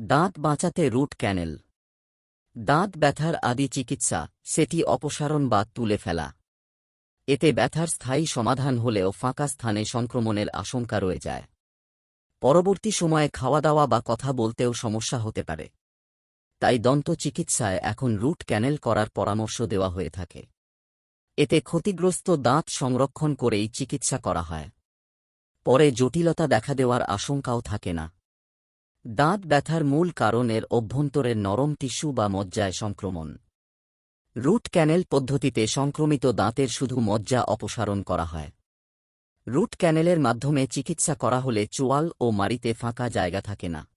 দাঁত বাঁচাতে root canal. দাঁত ব্যথার আদি চিকিৎসা, সেটি অপসারণ বা তুলে ফেলা। এতে ব্যথার স্থায়ী সমাধান হলেও ফাঁকা স্থানে সংক্রমণের আশঙ্কা রয়ে যায়। পরবর্তী সময়ে খাওয়া দাওয়া বা কথা বলতেও সমস্যা হতে পারে। তাই দন্ত চিকিৎসায় এখন রুট ক্যানেল করার পরামর্শ দেওয়া হয়ে থাকে। এতে ক্ষতিগ্রস্ত দাঁত সংরক্ষণ করেই চিকিৎসা করা হয়। পরে জটিলতা দেখা দেওয়ার আশঙ্কাও থাকে না। দাঁত ব্যথার মূল কারণের অভ্যন্তরের নরম টিস্যু বা মজ্জায় সংক্রমণ। রুট ক্যানেল পদ্ধতিতে সংক্রমিত দাঁতের শুধু মজ্জা অপসারণ করা হয়। রুট ক্যানেলের মাধ্যমে চিকিৎসা করা হলে চোয়াল ও মাড়িতে ফাঁকা জায়গা থাকে না।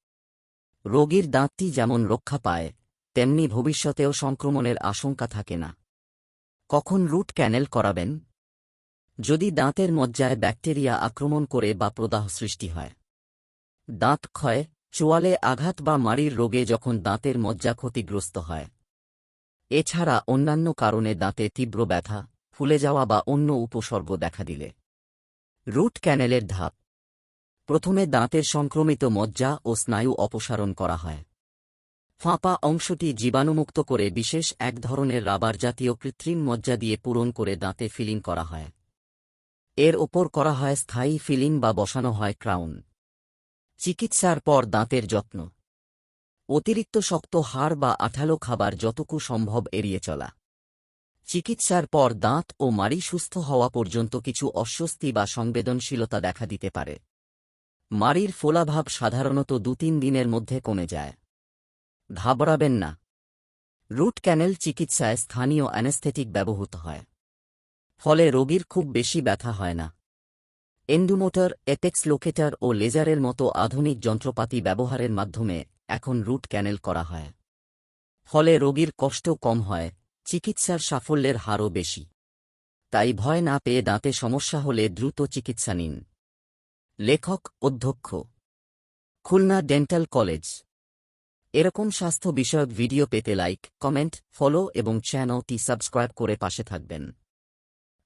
রোগীর দাঁতটি যেমন রক্ষা পায়, তেমনি ভবিষ্যতেও সংক্রমণের আশঙ্কা থাকে না। কখন রুট ক্যানেল করাবেন? যদি দাঁতের মজ্জায় ব্যাকটেরিয়া আক্রমণ করে বা প্রদাহ সৃষ্টি হয়। দাঁত ক্ষয় চোয়ালে আঘাত বা মাড়ির রোগে যখন দাঁতের মজ্জা ক্ষতিগ্রস্ত হয়। এছাড়া অন্যান্য কারণে দাঁতে তীব্র ব্যথা, ফুলে যাওয়া বা অন্য উপসর্গ দেখা দিলে। রুট ক্যানেলের ধাপ। প্রথমে দাঁতের সংক্রমিত মজ্জা ও স্নায়ু অপসারণ করা হয়। ফাঁপা অংশটি জীবাণুমুক্ত করে বিশেষ এক ধরনের রাবার জাতীয় কৃত্রিম মজ্জা দিয়ে পূরণ করে দাঁতে ফিলিং করা হয়। এর ওপর করা হয় স্থায়ী ফিলিং বা বসানো হয় ক্রাউন। চিকিৎসার পর দাঁতের যত্ন। অতিরিক্ত শক্ত হাড় বা আঠালো খাবার যতটুকু সম্ভব এড়িয়ে চলা। চিকিৎসার পর দাঁত ও মাড়ি সুস্থ হওয়া পর্যন্ত কিছু অস্বস্তি বা সংবেদনশীলতা দেখা দিতে পারে। মাড়ির ফোলাভাব সাধারণত দু তিন দিনের মধ্যে কমে যায়। ঘাবড়াবেন না। রুট ক্যানেল চিকিৎসায় স্থানীয় অ্যানেস্থেটিক ব্যবহৃত হয়। ফলে রোগীর খুব বেশি ব্যথা হয় না। এন্ডুমোটর এটেক্স লোকেটার ও লেজারের মতো আধুনিক যন্ত্রপাতি ব্যবহারের মাধ্যমে এখন রুট ক্যানেল করা হয়। ফলে রোগীর কষ্ট কম হয়, চিকিৎসার সাফল্যের হারও বেশি। তাই ভয় না পেয়ে দাঁতে সমস্যা হলে দ্রুত চিকিৎসা নিন। লেখক, অধ্যক্ষ, খুলনা ডেন্টাল কলেজ। এরকম স্বাস্থ্য বিষয়ক ভিডিও পেতে লাইক, কমেন্ট, ফলো এবং চ্যানেলটি সাবস্ক্রাইব করে পাশে থাকবেন।